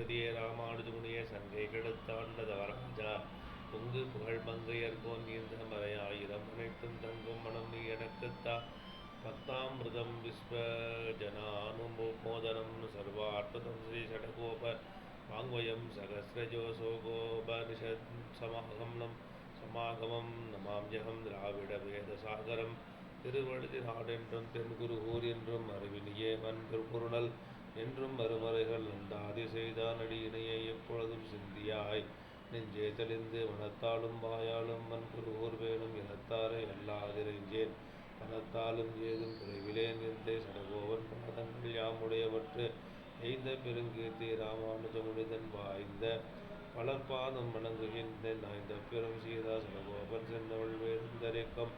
சங்கதியே ராமானுஜமுனியே சங்கை கெடுத்தாண்டத வரராஜா பொங்கு புகழ் மங்கையர்கோன் நீந்த மறையாயிரம் அனைத்தும் தங்கும் மனம் நீ எனக்குத்தா. பக்தாமிருதம் விஸ்வஜனானுமோதனம் சர்வார்த்ததம் ஸ்ரீ ஷடகோப வாங்வயம் சகசிரஜோசோகோபனிஷத் சமாகமனம் சமாகமம் நமாம்யகம் திராவிட வேதசாகரம் திருவழுதி நாடென்றும் தென்குருகூர் என்றும் அறிவினியே வன் திருக்குறுணல் என்றும் மறுமறைகள் உண்டாதி செய்தான் அடியினையை எப்பொழுதும் சிந்தியாய். நெஞ்சே தெளிந்து மனத்தாலும் வாயாலும் மண் குருகூர் வேணும் இனத்தாரை அல்லாதிரைஞ்சேன் மனத்தாலும் ஏதும் குறைவிலேன் எந்தை சடகோவன் பாதங்கள் யாமுடையவற்று எய்த பெருங்கீர்த்தி ராமானுஜமுனிதன் வாய்ந்த வளர்ப்பாதம் வணங்குகின்றேன். நாய்ந்த பெரும் சீதா சடகோபன் சென்னவள் வேந்தரிக்கம்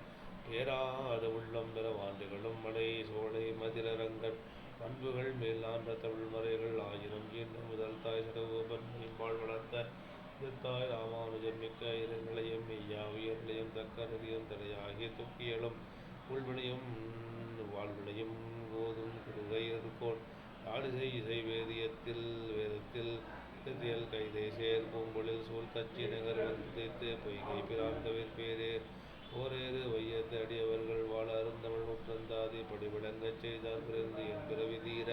பேராத உள்ளம் பண்புகள் மேலாண்ட தமிழ்மறைகள் ஆயிரம் என்ன முதல் தாய் சடகோபன் மேம்பாள் வளர்த்த தாய் ராமானுஜன் மிக்க இறைநிலையம் மெய்யா உயர்நிலையம் தக்க நிலையம் தடையாகிய தொக்கியலும் உள்வினையும் வாழ்வினையும் போதும் குருகையர்கோள் ஆடிசை இசை வேதியத்தில் வேதத்தில் திதியல் கைதை சேர் பூங்குழல் சூழ் கட்சி நகர் வந்து பொய்கை பிரான்கவிற் பேரே. ஓரேறு வையத்து அடியவர்கள் வாழ அருந்தமிழ் முற்றந்தாதி படிவிளங்கச் செய்தார் பிறந்து என் பிறவி தீர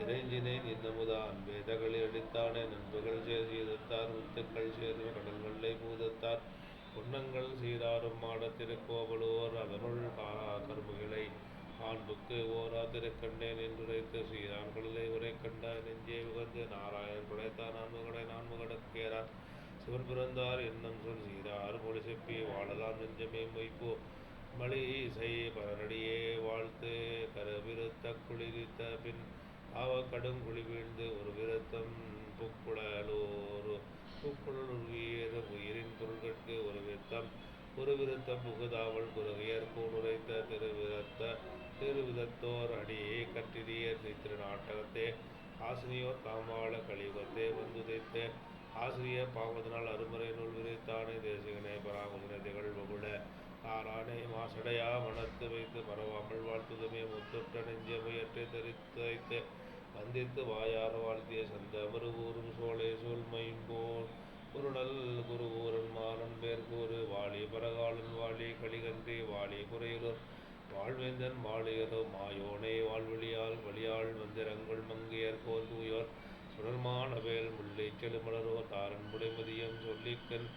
இறைஞ்சினேன் இன்னமுதான் அன்பே அடித்தானே நண்பர்கள் சேர்த்தார் செய்தத்தார் முத்துக்கள் சேர்வு கடல்களை பூதத்தார். பொன்னங்கள் சீராரும் மாட திருக்கோவலோர் அதனுள் காரா கரும்புகளை ஆண்புக்கு ஓரா திருக்கண்டேன் என்றுரைத்து சீரான்களிலே உரை கண்டார் நெஞ்சே உகந்து நாராயண் குடைத்தார் நான்முகடை நான்முகடக்கேறார் சிவன் பிறந்தார் என்னும் சொல் சீரார் மொழி செப்பி வாழலாம் நெஞ்சமே மொய்ப்போ மலிசை இசை பரடியே வாழ்த்து கருவிருத்த குளிரித்த பின் ஆவ கடும் குழி வீழ்ந்து ஒரு விருத்தம் புக்குழலோரு. புக்குழல் வீர உயிரின் பொருள்கட்கு ஒரு விருத்தம் ஒரு விருத்தம் புகுதாவல் குறுகையர் கூடுரைத்த திருவிரத்த திருவிதத்தோர் அடியே கட்டிரியர் திருநாட்டகத்தே ஆசிரியோர் தாம்பாள கழிவத்தே வந்துதைத்த. ஆசிரியர் பாவதனால் அருமுறை நூல் விரித்தானே தேசிகனே பராமரின திகழ்வுகுல ஆரானே மாசடையா மனத்து வைத்து பரவாமல் வாழ்த்துதுமே முத்துற்ற நெஞ்ச முயற்றை தெரித்து வைத்து வந்தித்து வாயார வாழ்த்திய சந்த மறுகூறும் சோழே சூழ்மையும்போன் குருடல் குருகூரன் மாறன் பேர்கூறு வாழி பரகாலன் வாழி களிகன்றி வாழி குறையுலர் வாழ்வேந்தன் மாளிகரோ மாயோனே வாழ்வழியால் வழியாள் மந்திரங்கள் மங்கையர் கோல் தூயோர் சுடர்மான வேல் முல்லை செழுமலரோ தாரன் புடைமதியம் சொல்லிக்கன்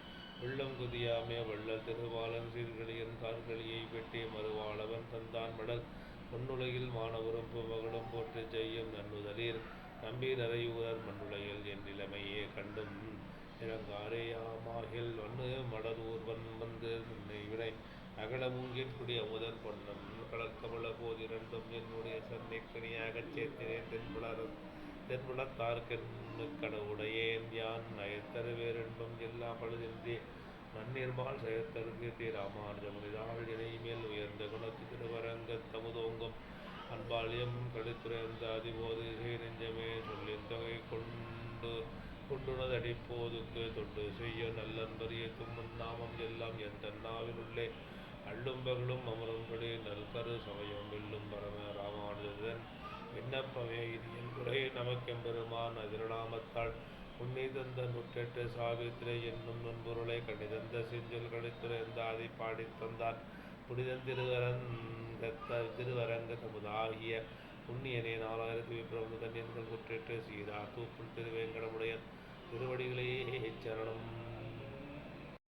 உள்ளம் குதியாமே வள்ளல் திருவாளன் சீர்களியன் கார்களியை வெட்டி மறுவாளவன் தந்தான் மடல். பொன்னுலகில் மாணவரும் புமகளும் போற்று செய்யும் நன்னுதலீர் நம்பி நிறையூரர் மண்ணுலையில் என் நிலைமையே கண்டும். இளங்காரேயாமாகில் வண்ணு மடலூர்வன் வந்து உன்னை வினை அகல மூங்கில் குடி அமுதன் பொன்னம். கலக்கமல போதிரண்டும் என்னுடைய சன்னைக்கணியாகச் சேர்த்தினேன் தென்புலரும் தென்புலத்தார்க்கென்னு யான் நயத்தரு வேறென்பம் எல்லா பழுதின்றி. மண்ணிர்மால் செயத்தருக்கு ராமானுஜமுனிதாள் இணை மேல் உயர்ந்த குணத்து திருவரங்க தமுதோங்கும். அன்பாளியம் கடித்துரைந்த அதிபோது இசை நெஞ்சமே சொல்லின் தொகை கொண்டு கொண்டுணதடிப்போதுக்கு தொண்டு செய்ய நல்லன்பரிய தும்மன் நாமம் எல்லாம் என் தன்னாவினுள்ளே அள்ளும் பகலும் அமரும்படி நல்கரு சமயம் வெல்லும் பரம ராமானுஜன். விண்ணப்பமே. இது என் குறை நமக்கெம்பெருமான் அதிரநாமத்தாள் உன்னை தந்த நுற்றெட்டு சாவித்திரை என்னும் நுண்பொருளை கணிதந்த செஞ்சொல் கணித்துரைந்த பாடி தந்தான் புனிதன் திருவரங்கத்த திருவரங்க தமுதாகிய புண்ணியனே நாலாயிரத்தி விப்ரமுதன் என்கள் குற்றெட்டு சீதா தூப்புள் திருவேங்கடமுடையன் திருவடிகளே சரணம்.